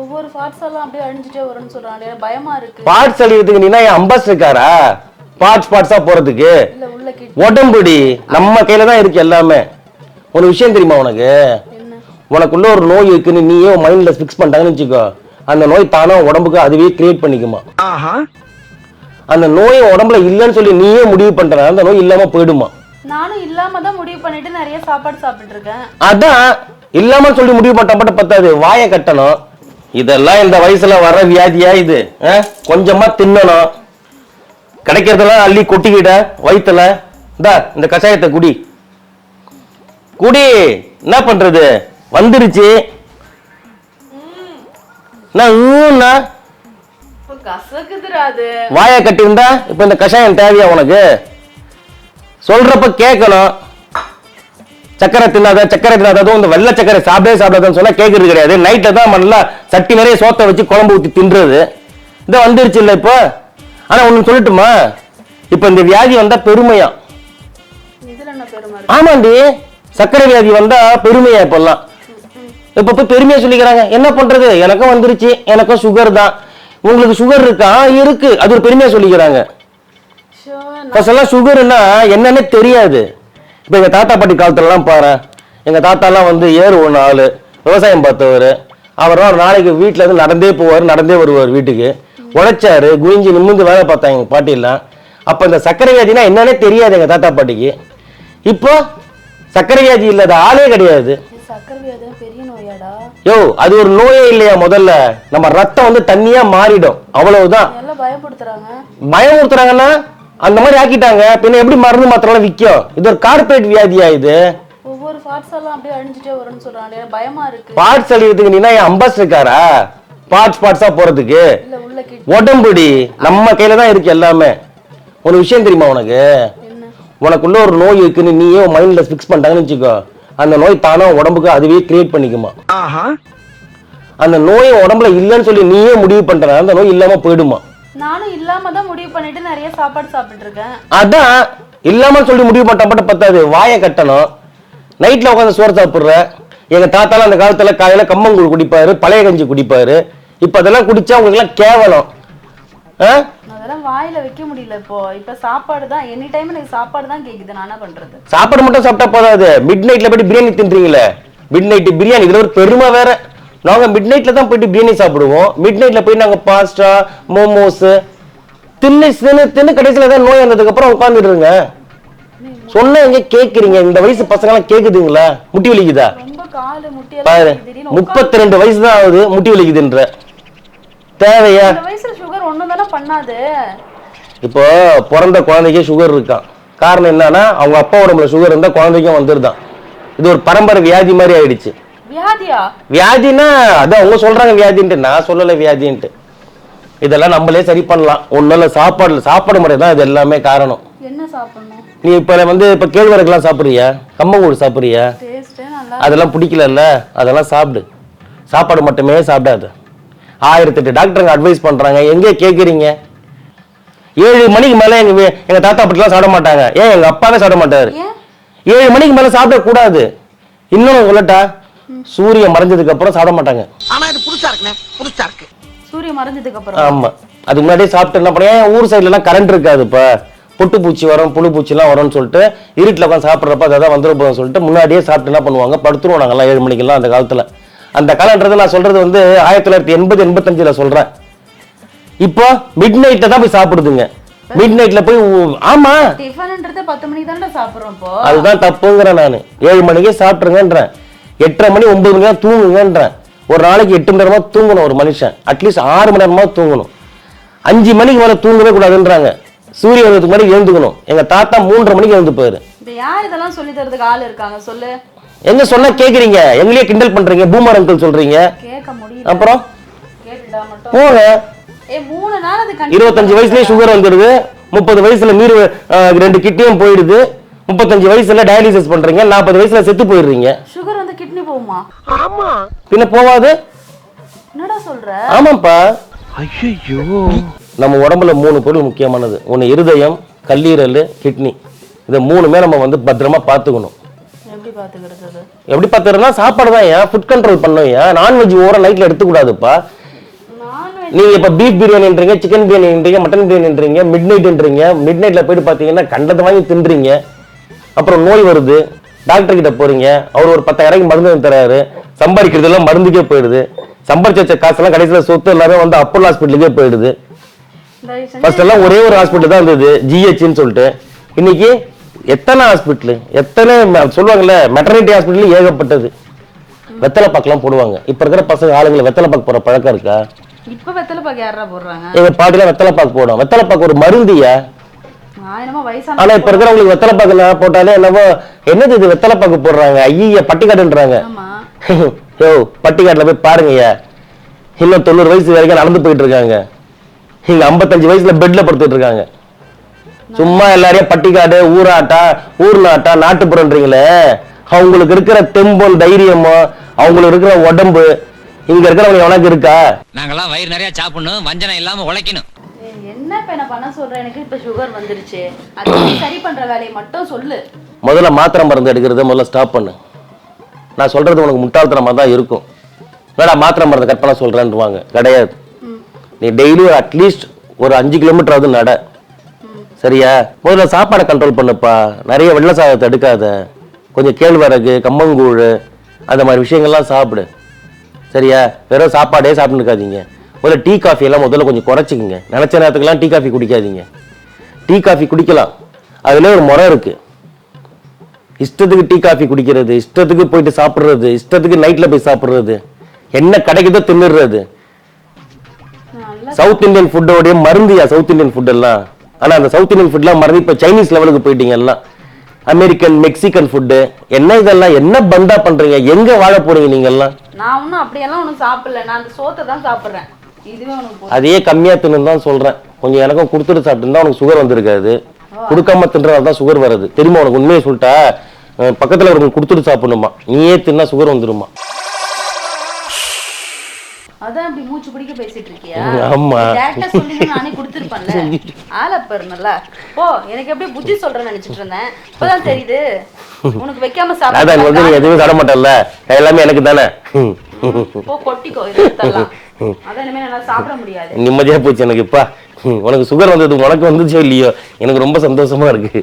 ஒவ்வொரு பார்ட்ஸ் எல்லாம் அப்படியே அழிஞ்சிட்டே வரும்னு சொல்றாங்க பயமா இருக்கு. பார்ட்ஸ் அழிக்கிறதுக்கு நீனா என் அம்பாஸ் இருக்காரா? பார்ட்ஸ் பார்ட்ஸா போறதுக்கு. இல்ல உள்ள கிட் உடம்புடி நம்ம கையில தான் இருக்கு எல்லாமே. ஒரு விஷயம் தெரியுமா உனக்கு? என்ன? உனக்குள்ள ஒரு நோய் இருக்குன்னு நீயே மைண்ட்ல ஃபிக்ஸ் பண்ணிட்டாங்கன்னு வச்சுக்கோ. அந்த நோய் தானா உடம்புக்கு அதுவே கிரியேட் பண்ணிக்குமா? அந்த நோய் உடம்புல இல்லைன்னு சொல்லி நீயே முடிவு பண்ற அந்த நோய் இல்லாம போயிடுமா? நானும் இல்லாம தான் முடிவு பண்ணிட்டு நிறைய சாப்பாடு சாப்பிட்டுட்டு இருக்கேன். அதான் இல்லாம சொல்லி முடிவு பண்ண மட்டும் பத்தாது. வாயை கட்டணும். இதெல்லாம் இந்த வயசுல வர வியாதியா இது? கொஞ்சமா தின்னணும். கிடைக்கிறதெல்லாம் அள்ளி கொட்டிக்கிட வயித்துல. இந்தா இந்த கஷாயத்தை குடி. குடி. என்ன பண்றது? வந்துருச்சு. வாயை கட்டியிருந்தா இப்ப இந்த கஷாயம் தேவையா உனக்கு? சொல்றப்ப கேட்கணும். சக்கரை தின்னாத சக்கரை தின்னாத அதுவும் இந்த வெள்ளை சக்கரை சாப்பிடவே சாப்பிடாதுன்னு சொன்னா கேட்கறது கிடையாது. நைட்ல தான் நல்லா சட்டி நிறைய சோத்தை வச்சு குழம்பு ஊத்தி தின்றது. இந்த வந்துருச்சு இல்ல இப்போ? ஆனா ஒண்ணு சொல்லட்டுமா? இப்ப இந்த வியாதி வந்தா பெருமையா? ஆமாண்டி சக்கரை வியாதி வந்தா பெருமையா இப்பெல்லாம்? இப்ப போய் பெருமையா சொல்லிக்கிறாங்க. என்ன பண்றது? எனக்கும் வந்துருச்சு. எனக்கும் சுகர் தான். உங்களுக்கு சுகர் இருக்கா? இருக்கு. அது ஒரு பெருமையா சொல்லிக்கிறாங்க. ஃபர்ஸ்ட் எல்லாம் சுகர்னா என்னன்னே தெரியாது. இப்போ எங்க தாத்தா பாட்டி காலத்துலலாம் பாரு எங்க தாத்தாலாம் வந்து ஏறு ஒன்று ஆளு விவசாயம் பார்த்தவர். அவரும் ஒரு நாளைக்கு வீட்டுல இருந்து நடந்தே போவார் நடந்தே வருவார் வீட்டுக்கு. உழைச்சாரு குனிஞ்சு நிமிந்து வேலை பார்த்தாங்க எங்க பாட்டிலாம் அப்ப இந்த சர்க்கரை வியாதினா என்னன்னே தெரியாது எங்க தாத்தா பாட்டிக்கு. இப்போ சர்க்கரை வியாதி இல்லாத ஆளே கிடையாது. யோ அது ஒரு நோயே இல்லையா முதல்ல? நம்ம ரத்தம் வந்து தண்ணியா மாறிடும். அவ்வளவுதான். பயமுறுத்துறாங்கன்னா அந்த மாதிரி ஆக்கிட்டாங்க. பின்ன எப்படி மருந்து மாத்திரம் விற்கும்? இது ஒரு கார்பரேட் வியாதியா இது? ஒவ்வொரு பார்ட்ஸ் எல்லாம் அப்படியே அழிஞ்சிட்டே வரும்னு சொல்றாங்க பயமா இருக்கு. பார்ட்ஸ் அழிக்கிறதுக்கு நீனா என் அம்பாஸ் இருக்காரா? பார்ட்ஸ் பார்ட்ஸா போறதுக்கு? இல்ல உள்ள கிட் உடம்புடி நம்ம கையில தான் இருக்கு எல்லாமே. ஒரு விஷயம் தெரியுமா உனக்கு? உனக்குள்ள ஒரு நோய் இருக்குன்னு நீயே மைண்ட்ல ஃபிக்ஸ் பண்ணிட்டாங்கன்னு வச்சுக்கோ. அந்த நோய் தானா உடம்புக்கு அதுவே கிரியேட் பண்ணிக்குமா? அந்த நோய் உடம்புல இல்லைன்னு சொல்லி நீயே முடிவு பண்ற அந்த நோய் இல்லாம போயிடுமா? நானும் இல்லாம தான் முடிவு பண்ணிட்டு நிறைய சாப்பாடு சாப்பிட்டுட்டு இருக்கேன். அதான் இல்லாம சொல்லி முடிவு பண்ண மட்டும் பத்தாது. வாயை கட்டணும். நைட்ல உட்காந்து சோறு சாப்பிடுற. எங்க தாத்தாலாம் அந்த காலத்துல காலையில கம்மங்கூழ் குடிப்பாரு பழைய கஞ்சி குடிப்பாரு. இப்ப அதெல்லாம் குடிச்சா உங்களுக்கு எல்லாம் கேவலம்? அதெல்லாம் வாயில வைக்க முடியல இப்போ. இப்ப சாப்பாடு தான் எனி டைம் எனக்கு சாப்பாடு தான் கேக்குது நான் என்ன பண்றது? சாப்பாடு மட்டும் சாப்பிட்டா போதாது. மிட் நைட்ல போயிட்டு பிரியாணி தின்றீங்களே. மிட் நைட் பிரியாணி இதுல ஒரு பெருமை வேற. நாங்க மிட் நைட்ல தான் போயிட்டு பிரியாணி சாப்பிடுவோம். மிட் நைட்ல போய் நாங்க பாஸ்டா மோமோஸ் தின்னு தின்னு தின்னு கடைசியில தான் நோய் வந்ததுக்கு அப்புறம் உட்காந்துடுங்க சொன்னா எங்க கேக்குறீங்க? இந்த வயசு பசங்க எல்லாம் கேக்குதுங்களா? முட்டி வலிக்குதா? பாரு முப்பத்தி ரெண்டு வயசு தான் ஆகுது முட்டி வலிக்குதுன்ற. தேவையா? இப்போ பிறந்த குழந்தைக்கே சுகர் இருக்கான் காரணம் என்னன்னா அவங்க அப்பா உடம்புல சுகர் இருந்தா குழந்தைக்கும் வந்துருதான். இது ஒரு பரம்பரை வியாதி மாதிரி ஆயிடுச்சு. வியாதியா? வியாதினா அதான் அவங்க சொல்றாங்க வியாதின்ட்டு. நான் சொல்லல வியாதின்ட்டு. இதெல்லாம் நம்மளே சரி பண்ணலாம். ஒன்றும் இல்லை சாப்பாடு சாப்பாடு முறை தான் இது எல்லாமே காரணம். என்ன சாப்பிடணும்? நீ இப்போ வந்து இப்போ கேழ்வரகுலாம் சாப்பிட்றியா? கம்மங்கூழ் சாப்பிட்றியா? அதெல்லாம் பிடிக்கலல்ல? அதெல்லாம் சாப்பிடு. சாப்பாடு மட்டுமே சாப்பிடாது. ஆயிரத்தெட்டு டாக்டருங்க அட்வைஸ் பண்றாங்க. எங்கே கேட்குறீங்க ஏழு மணிக்கு மேலே எங்க வீ- எங்க தாத்தா பாட்டிலாம் சாப்பிட மாட்டாங்க. ஏன் எங்க அப்பாவே சாப்பிட மாட்டாரு? ஏழு மணிக்கு மேலே சாப்பிடக்கூடாது. இன்னொன்று சொல்லட்டா சூரியன் மறைஞ்சதுக்கு அப்புறம் சாப்பிட மாட்டாங்க. ஆனா இது புதுசா இருக்குண்ணே புதுசா இருக்கு. சூரியன் மறைஞ்சதுக்கு அப்புறம். ஆமா. அதுக்கு முன்னாடியே சாப்பிட்டு என்ன பண்ண ஏன் ஊர் சைடுல எல்லாம் கரண்ட் இருக்காது இப்ப. புட்டு பூச்சி வரும் புழு பூச்சிலாம் வரும்னு சொல்லிட்டு இருட்டில் உட்காந்து சாப்பிட்றப்ப அதான் வந்துட போதும் சொல்லிட்டு முன்னாடியே சாப்பிட்டு என்ன பண்ணுவாங்க? படுத்துருவோம் நாங்கெல்லாம் ஏழு மணிக்கெல்லாம் அந்த காலத்துல. அந்த காலன்றது நான் சொல்றது வந்து ஆயிரத்தி தொள்ளாயிரத்தி எண்பது எண்பத்தஞ்சுல சொல்றேன். இப்போ மிட் நைட்ல தான் போய் சாப்பிடுதுங்க. மிட் நைட்ல போய் ஆமா. டிஃபன்ன்றது பத்து மணிக்கு தானே சாப்பிடுறோம் இப்போ. அதுதான் தப்புங்கிறேன் நான். ஏழு மணிக்கே சாப்பிட்ருங்கன்றேன் எட்டரை மணி ஒன்பது மணி தான் தூங்குங்கன்றேன் ஒரு நாளைக்கு எட்டு மணி நேரமா தூங்கணும் ஒரு மனுஷன். அட்லீஸ்ட் ஆறு மணி நேரமா தூங்கணும். அஞ்சு மணிக்கு மேல தூங்கவே கூடாதுன்றாங்க. சூரிய வந்ததுக்கு முன்னாடி எழுந்துக்கணும். எங்க தாத்தா மூன்றரை மணிக்கு எழுந்து போயிரு. யார் இதெல்லாம் சொல்லி தரதுக்கு ஆள் இருக்காங்க? சொல்லு. எங்க சொன்னா கேக்குறீங்க? எங்களையே கிண்டல் பண்றீங்க பூமர் அங்கிள் சொல்றீங்க. அப்புறம்? போங்க. மூணு இருபத்தஞ்சு வயசுலயே சுகர் வந்துடுது முப்பது வயசுல அஹ், ரெண்டு கிட்னியும் போயிடுது. முப்பத்தஞ்சு வயசுல டயாலிசிஸ் பண்றீங்க. நாற்பது வயசுல செத்து போயிடுறீங்க. சுகர் வந்து கிட்னி போகுமா? ஆமா. பின்ன போவாது. என்னடா சொல்ற? ஆமாப்பா ஐயோ நம்ம உடம்புல மூணு பொருள் முக்கியமானது. ஒன்று இருதயம் கல்லீரல் கிட்னி இதை மூணுமே நம்ம வந்து பத்திரமா பார்த்துக்கணும். எப்படி பார்த்துறதுனா சாப்பாடு தான் ஏன்? ஃபுட் கண்ட்ரோல் பண்ணும் ஏன்? நான்வெஜ் ஓர நைட்ல எடுத்துக்கூடாதுப்பா. நீங்க இப்ப பீஃப் பிரியாணின்றீங்க சிக்கன் பிரியாணின்றீங்க மட்டன் பிரியாணின்றீங்க மிட் நைட்ன்றீங்க மிட் நைட்ல போயிட்டு பாத்தீங்கன்னா கண்டதை வாங்கி தின்றீங்க. அப்புறம் நோய் வருது. டாக்டர் கிட்ட போறீங்க. அவர் ஒரு பத்தாயிரம் மருந்து தராரு. சம்பாதிக்கிறதெல்லாம் மருந்துக்கே போயிடுது. சம்பாதிச்ச வச்ச காசெல்லாம் கடைசியில சொத்து எல்லாமே வந்து அப்போலோ ஹாஸ்பிட்டலுக்கே போயிடுது. ஃபர்ஸ்ட் எல்லாம் ஒரே ஒரு ஹாஸ்பிட்டல் தான் இருந்தது ஜிஹெச்னு சொல்லிட்டு. இன்னைக்கு எத்தனை ஹாஸ்பிட்டல் எத்தனை சொல்லுவாங்கல்ல மெட்டர்னிட்டி ஹாஸ்பிட்டல் ஏகப்பட்டது. வெத்தலை பாக்கெல்லாம் போடுவாங்க. இப்ப இருக்கிற பசங்க ஆளுங்களை வெத்தலை பாக்கு போற பழக்கம் இருக்கா? இப்ப வெத்தலை பாக்கு யாரா போடுறாங்க? எங்க பாட்டிலாம் வெத்தலை பாக்கு போடும். வெத்தலை பாக்கு ஒரு மருந்தியா ஆனா இப்ப இருக்கிறவங்களுக்கு வெத்தலை பாக்கு நான் போட்டாலே என்னவோ என்னது இது வெத்தலை பாக்கு போடுறாங்க? ஐய பட்டிக்காடுன்றாங்க. ஆமா. யோ பட்டிக்காட்டுல போய் பாருங்கய்யா. இன்னும் தொண்ணூறு வயசு வரைக்கும் நடந்து போயிட்டு இருக்காங்க. இங்க ஐம்பத்தஞ்சு வயசுல பெட்ல படுத்துட்டு இருக்காங்க. சும்மா எல்லாரையும் பட்டிக்காடு ஊராட்டா ஊர்நாட்டா நாட்டுப்புறன்றீங்களே. அவங்களுக்கு இருக்கிற தெம்பும் தைரியமும் அவங்களுக்கு இருக்கிற உடம்பு இங்க இருக்கிறவங்க உனக்கு இருக்கா? நாங்கெல்லாம் வயிறு நிறைய சாப்பிடணும் வஞ்சனை இல்லாம உழைக்கணும். என்ன இப்ப என்ன பண்ண சொல்ற? எனக்கு இப்ப சுகர் வந்துருச்சு. அது சரி பண்ற வேலையை மட்டும் சொல்லு. முதல்ல மாத்திரை மருந்து எடுக்கிறத முதல்ல ஸ்டாப் பண்ணு. நான் சொல்றது உனக்கு முட்டாள்தனமா தான் இருக்கும். வேடா மாத்திரை மருந்து கட் பண்ண சொல்றேன்னுவாங்க. கிடையாது. நீ டெய்லி அட்லீஸ்ட் ஒரு அஞ்சு கிலோமீட்டராவது நட. சரியா? முதல்ல சாப்பாடை கண்ட்ரோல் பண்ணுப்பா. நிறைய வெள்ளை சாதத்தை எடுக்காத. கொஞ்சம் கேழ்வரகு கம்மங்கூழ் அந்த மாதிரி விஷயங்கள்லாம் சாப்பிடு. சரியா? வெறும் சாப்பாடே சாப்பிட்டு இருக்காதீங்க முதல்ல டீ காஃபி எல்லாம் முதல்ல கொஞ்சம் குறைச்சிக்கங்க. நினச்ச நேரத்துக்குலாம் டீ காஃபி குடிக்காதீங்க. டீ காஃபி குடிக்கலாம். அதில் ஒரு முறை இருக்குது இஷ்டத்துக்கு டீ காஃபி குடிக்கிறது இஷ்டத்துக்கு போயிட்டு சாப்பிட்றது இஷ்டத்துக்கு நைட்டில் போய் சாப்பிட்றது என்ன கிடைக்குதோ தின்னுடுறது. சவுத் இந்தியன் ஃபுட்டோடைய மருந்தியா சவுத் இந்தியன் ஃபுட் எல்லாம்? அந்த சவுத் இந்தியன் ஃபுட்லாம் மறந்து இப்போ சைனீஸ் லெவலுக்கு போயிட்டீங்க எல்லாம். அமெரிக்கன் மெக்சிகன் ஃபுட்டு என்ன இதெல்லாம்? என்ன பந்தா பண்றீங்க? எங்க வாழ போறீங்க நீங்க எல்லாம்? நான் ஒன்றும் அப்படியெல்லாம் ஒன்றும் சாப்பிடல. நான் அந்த சோத்தை தான் சாப்பிட்றேன். அதையே கம்மியா தின்னு தான் சொல்றேன். கொஞ்சம் எனக்கும் கொடுத்துட்டு சாப்பிட்டு உனக்கு சுகர் வந்திருக்காது. கொடுக்காம தின்றதால தான் சுகர் வருது. தெரியுமா உனக்கு உண்மையை சொல்லிட்டா? பக்கத்துல ஒருத்தங்க கொடுத்துட்டு சாப்பிடணுமா? நீயே தின்னா சுகர் வந்துருமா? அதான் இப்படி மூச்சு பிடிக்க பேசிட்டு இருக்கியா? ஆமா. டேரக்டா நானே கொடுத்துருப்பேன்ல. எனக்கு எப்படி புத்தி சொல்றேன்னு நினைச்சிட்டு இருந்தேன். இப்பதான் தெரியுது. உனக்கு வைக்காம அதான் வந்து எதுவுமே தர மாட்டல்ல எல்லாமே எனக்கு தானே. போ கொட்டிக்கோ இதெல்லாம் நிம்மதியா போச்சு எனக்கு இப்பா. உனக்கு சுகர் வந்தது உனக்கு வந்துச்சோ இல்லையோ? எனக்கு ரொம்ப சந்தோஷமா இருக்கு.